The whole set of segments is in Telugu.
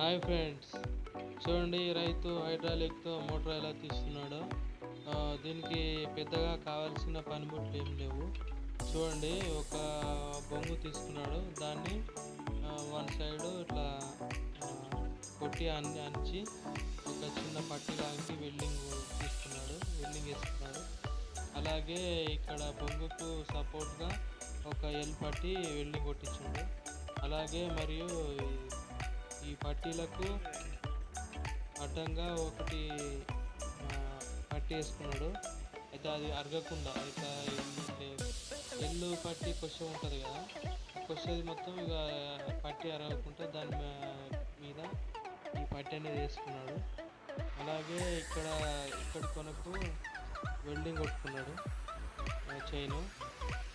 Hi friends. చూడండి రైతు హైడ్రాలిక్తో మోటార్ ఎలా తీస్తున్నాడో. ఆ, దీనికి పెద్దగా కావాల్సిన పనిముట్లు ఏం లేవు. చూడండి ఒక బొంగు తీసుకున్నాడు. దాన్ని వన్ సైడ్ ఇట్లా కొట్టి అన్ని అంచి ఒక చిన్న పట్టి లాంటి వెల్డింగ్ తీసుకున్నాడు. వెల్డింగ్ వేసుకున్నాడు. అలాగే ఇక్కడ బొంగుకు సపోర్ట్గా ఒక ఎల్ పట్టి వెల్డింగ్ కొట్టించాడు. అలాగే మరియు ఈ- పట్టీలకు అడ్డంగా ఒకటి పట్టి వేసుకున్నాడు అయితే అది అరగకుండా అయితే ఎల్లు- పట్టి కొష ఉంటుంది కదా కొషది మొత్తం ఇక పట్టి అరగకుండా దాని మీద ఈ పట్టి అనేది వేసుకున్నాడు. అలాగే ఇక్కడ ఇక్కడ కొనకు వెల్డింగ్ కొట్టుకున్నాడు చైను.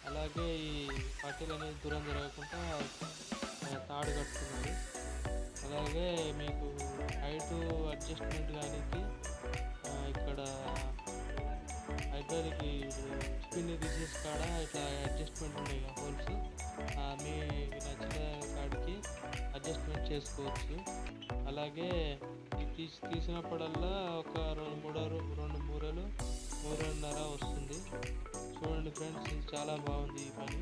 అలాగే ఈ పట్టీలు అనేది దూరం జరగకుండా తాడు కట్టుకున్నాడు. అలాగే మీకు హైట్ అడ్జస్ట్మెంట్ కానీ ఇక్కడ హైడ్రాలిక్ స్పిన్ తీసేసి కాడ ఇట్లా అడ్జస్ట్మెంట్ ఉన్నాయి హోల్స్ మీ నచ్చిన కాడికి అడ్జస్ట్మెంట్ చేసుకోవచ్చు. అలాగే తీసి తీసినప్పుడల్లా ఒక రెండు మూడు రెండు మూరలు మూడున్నర వస్తుంది. చూడండి ఫ్రెండ్స్ ఇది చాలా బాగుంది ఈ పని.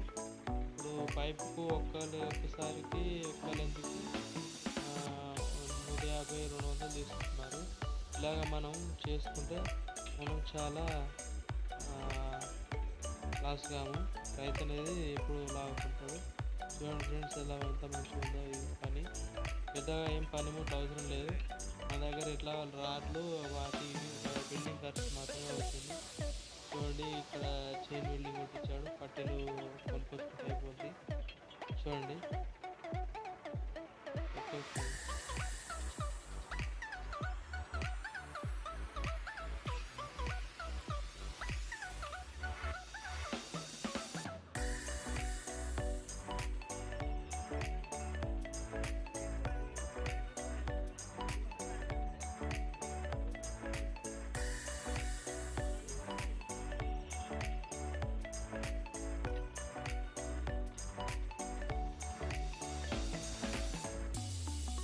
ఇప్పుడు పైపుకు ఒక్కలు ఒకసారికి ఒక్క లెంత్కి ఇలాగ మనం చేసుకుంటే మనం చాలా లాస్ కాము. రైతు అనేది ఎప్పుడు లాగుతుంటాడు చూడండి ఫ్రెండ్స్ ఎలా ఎంత మంచిగా ఉందో ఈ పని. పెద్దగా ఏం పని పనిముట్లు అవసరం లేదు. మా దగ్గర ఇట్లా రాడ్లు వాటి బిల్డింగ్ ఖర్చు మాత్రమే అవుతుంది. చూడండి ఇక్కడ చైన్ బిల్డింగ్ కొట్టించాడు. పట్టెలు కొనుక్కొచ్చి అయిపోతుంది చూడండి.